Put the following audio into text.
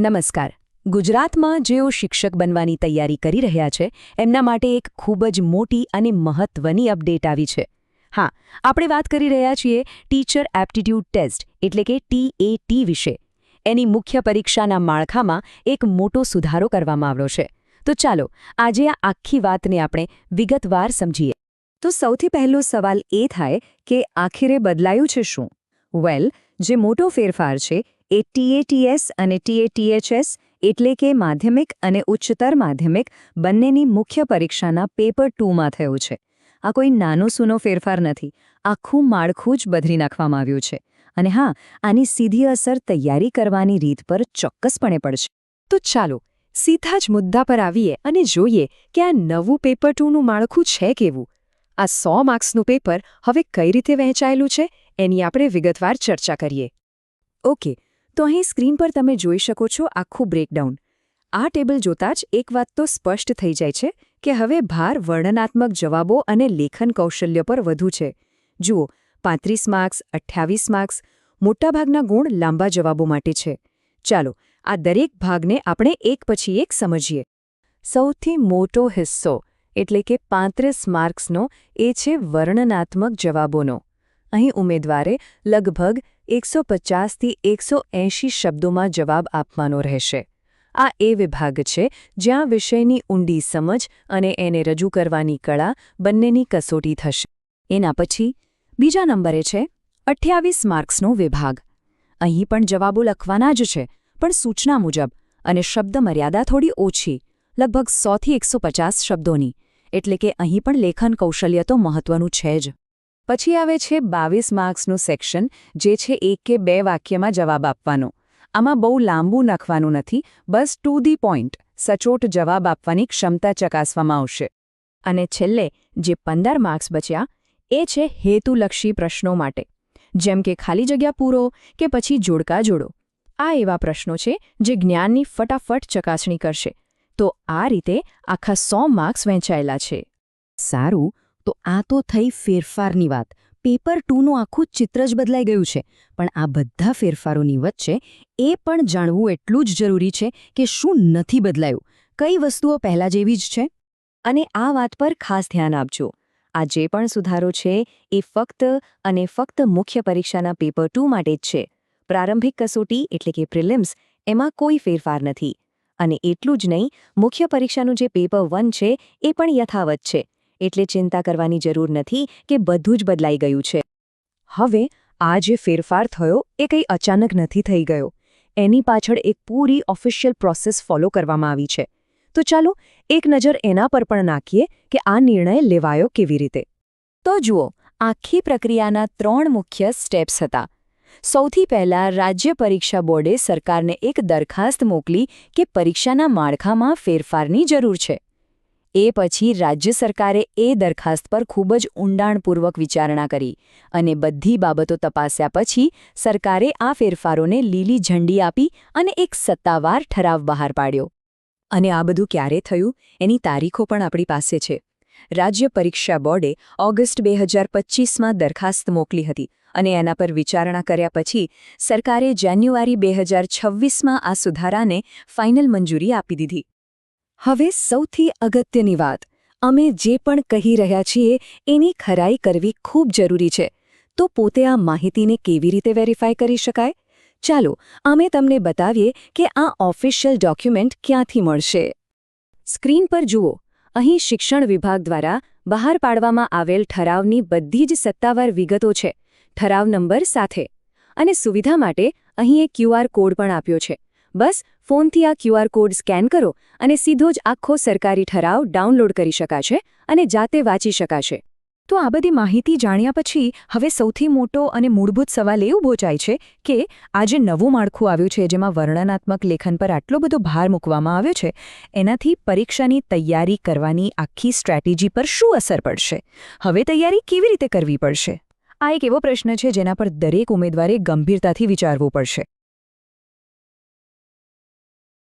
નમસ્કાર. ગુજરાતમાં જેઓ શિક્ષક બનવાની તૈયારી કરી રહ્યા છે, એમના માટે એક ખૂબ જ મોટી અને મહત્વની અપડેટ આવી છે. હા, આપણે વાત કરી રહ્યા છીએ ટીચર એપ્ટિટ્યૂડ ટેસ્ટ, એટલે કે ટીએટી વિશે. એની મુખ્ય પરીક્ષાના માળખામાં એક મોટો સુધારો કરવામાં આવ્યો છે. તો ચાલો, આજે આ આખી વાતને આપણે વિગતવાર સમજીએ. તો સૌથી પહેલો સવાલ એ થાય કે આખરે બદલાયું છે શું? વેલ જે મોટો ફેરફાર છે એ ટીએટીએસ અને ટીએટીએચએસ એટલે કે માધ્યમિક અને ઉચ્ચતર માધ્યમિક બંનેની મુખ્ય પરીક્ષાના પેપર ટુમાં થયું છે. આ કોઈ નાનો સૂનો ફેરફાર નથી. આખું માળખું જ બદલી નાખવામાં આવ્યું છે. અને હા, આની સીધી અસર તૈયારી કરવાની રીત પર ચોક્કસપણે પડશે. તો ચાલો, સીધા જ મુદ્દા પર આવીએ અને જોઈએ કે આ નવું પેપર ટુનું માળખું છે કેવું? આ સો માર્ક્સનું પેપર હવે કઈ રીતે વહેંચાયેલું છે? એની આપણે વિગતવાર ચર્ચા કરીએ. ઓકે તો અહીં સ્ક્રીન પર તમે જોઈ શકો છો આખું બ્રેકડાઉન આ ટેબલ જોતાં જ એક વાત તો સ્પષ્ટ થઈ જાય છે કે હવે ભાર વર્ણનાત્મક જવાબો અને લેખન કૌશલ્ય પર વધુ છે. જુઓ, પાંત્રીસ માર્ક્સ અઠ્યાવીસ માર્ક્સ, મોટાભાગના ગુણ લાંબા જવાબો માટે છે. ચાલો, આ દરેક ભાગને આપણે એક પછી એક સમજીએ. સૌથી મોટો હિસ્સો, એટલે કે પાંત્રીસ માર્ક્સનો, એ છે વર્ણનાત્મક જવાબોનો. અહીં ઉમેદવારે લગભગ એકસો પચાસથી એકસો એંશી શબ્દોમાં જવાબ આપવાનો રહેશે. આ એ વિભાગ છે જ્યાં વિષયની ઊંડી સમજ અને એને રજૂ કરવાની કળા બંનેની કસોટી થશે. એના પછી બીજા નંબરે છે અઠ્યાવીસ માર્ક્સનો વિભાગ. અહીં પણ જવાબો લખવાના જ છે, પણ સૂચના મુજબ અને શબ્દ મર્યાદા થોડી ઓછી, લગભગ સોથી એકસો પચાસ શબ્દોની, એટલે કે અહીં પણ લેખન કૌશલ્ય તો મહત્વનું છે જ. પછી આવે છે બાવીસ માર્ક્સનું સેક્શન, જે છે એક કે બે વાક્યમાં જવાબ આપવાનો. આમાં બહુ લાંબુ નાખવાનું નથી, બસ ટુ ધી પોઈન્ટ, સચોટ જવાબ આપવાની ક્ષમતા ચકાસવામાં આવશે. અને છેલ્લે, જે પંદર માર્ક્સ બચ્યા, એ છે હેતુલક્ષી પ્રશ્નો માટે. જેમ કે ખાલી જગ્યા પૂરો કે પછી જોડકા જોડો. આ એવા પ્રશ્નો છે જે જ્ઞાનની ફટાફટ ચકાસણી કરશે. તો આ રીતે આખા સો માર્ક્સ વહેંચાયેલા છે. સારું તો આ તો થઈ ફેરફારની વાત. પેપર ટુનું આખું ચિત્ર જ બદલાઈ ગયું છે. પણ આ બધા ફેરફારોની વચ્ચે એ પણ જાણવું એટલું જ જરૂરી છે કે શું નથી બદલાયું. કઈ વસ્તુઓ પહેલાં જેવી જ છે? અને આ વાત પર ખાસ ધ્યાન આપજો. આ જે પણ સુધારો છે એ ફક્ત અને ફક્ત મુખ્ય પરીક્ષાના પેપર ટુ માટે જ છે. પ્રારંભિક કસોટી એટલે કે પ્રિલિમ્સ એમાં કોઈ ફેરફાર નથી. અને એટલું જ નહીં, મુખ્ય પરીક્ષાનું જે પેપર વન છે એ પણ યથાવત છે. એટલે ચિંતા કરવાની જરૂર નથી કે બધું જ બદલાઈ ગયું છે. હવે, આ જે ફેરફાર થયો, એ કંઈ અચાનક નથી થઈ ગયો. એની પાછળ એક પૂરી ઓફિશિયલ પ્રોસેસ ફોલો કરવામાં આવી છે. તો ચાલો, એક નજર એના પર પણ નાખીએ કે આ નિર્ણય લેવાયો કેવી રીતે. તો જુઓ, આખી પ્રક્રિયાના ત્રણ મુખ્ય સ્ટેપ્સ હતા. સૌથી પહેલા રાજ્ય પરીક્ષા બોર્ડે સરકારને એક દરખાસ્ત મોકલી કે પરીક્ષાના માળખામાં ફેરફારની જરૂર છે. એ પછી રાજ્ય સરકારે એ દરખાસ્ત પર ખૂબ જ ઊંડાણપૂર્વક વિચારણા કરી અને બધી બાબતો તપાસ્યા પછી સરકારે આ ફેરફારોને લીલી ઝંડી આપી અને એક સત્તાવાર ઠરાવ બહાર પાડ્યો. અને આ બધું ક્યારે થયું? એની તારીખો પણ આપણી પાસે છે. રાજ્ય પરીક્ષા બોર્ડે ઓગસ્ટ બે હજાર પચીસમાં દરખાસ્ત મોકલી હતી અને એના પર વિચારણા કર્યા પછી સરકારે જાન્યુઆરી બે હજાર છવ્વીસમાં આ સુધારાને ફાઇનલ મંજૂરી આપી દીધી. હવે સૌથી અગત્યની વાત. અમે જે પણ કહી રહ્યા છીએ, એની ખરાઈ કરવી ખૂબ જરૂરી છે. તો પોતે આ માહિતીને કેવી રીતે વેરીફાઈ કરી શકાય? ચાલો, અમે તમને બતાવીએ કે આ ઓફિશિયલ ડોક્યુમેન્ટ ક્યાંથી મળશે. સ્ક્રીન પર જુઓ. અહીં શિક્ષણ વિભાગ દ્વારા બહાર પાડવામાં આવેલ ઠરાવની બધી જ સત્તાવાર વિગતો છે. ઠરાવ નંબર સાથે. અને સુવિધા માટે અહીં એક ક્યુઆર કોડ પણ આપ્યો છે. બસ, ફોનથી આ ક્યુઆર કોડ સ્કેન કરો અને સીધો જ આખો સરકારી ઠરાવ ડાઉનલોડ કરી શકાશે અને જાતે વાંચી શકાશે. તો આ બધી માહિતી જાણ્યા પછી હવે સૌથી મોટો અને મૂળભૂત સવાલ એ ઊભો જાય છે કે આ જે નવું માળખું આવ્યું છે જેમાં વર્ણનાત્મક લેખન પર આટલો બધો ભાર મૂકવામાં આવ્યો છે, એનાથી પરીક્ષાની તૈયારી કરવાની આખી સ્ટ્રેટેજી પર શું અસર પડશે? હવે તૈયારી કેવી રીતે કરવી પડશે? આ એક એવો પ્રશ્ન છે જેના પર દરેક ઉમેદવારે ગંભીરતાથી વિચારવું પડશે.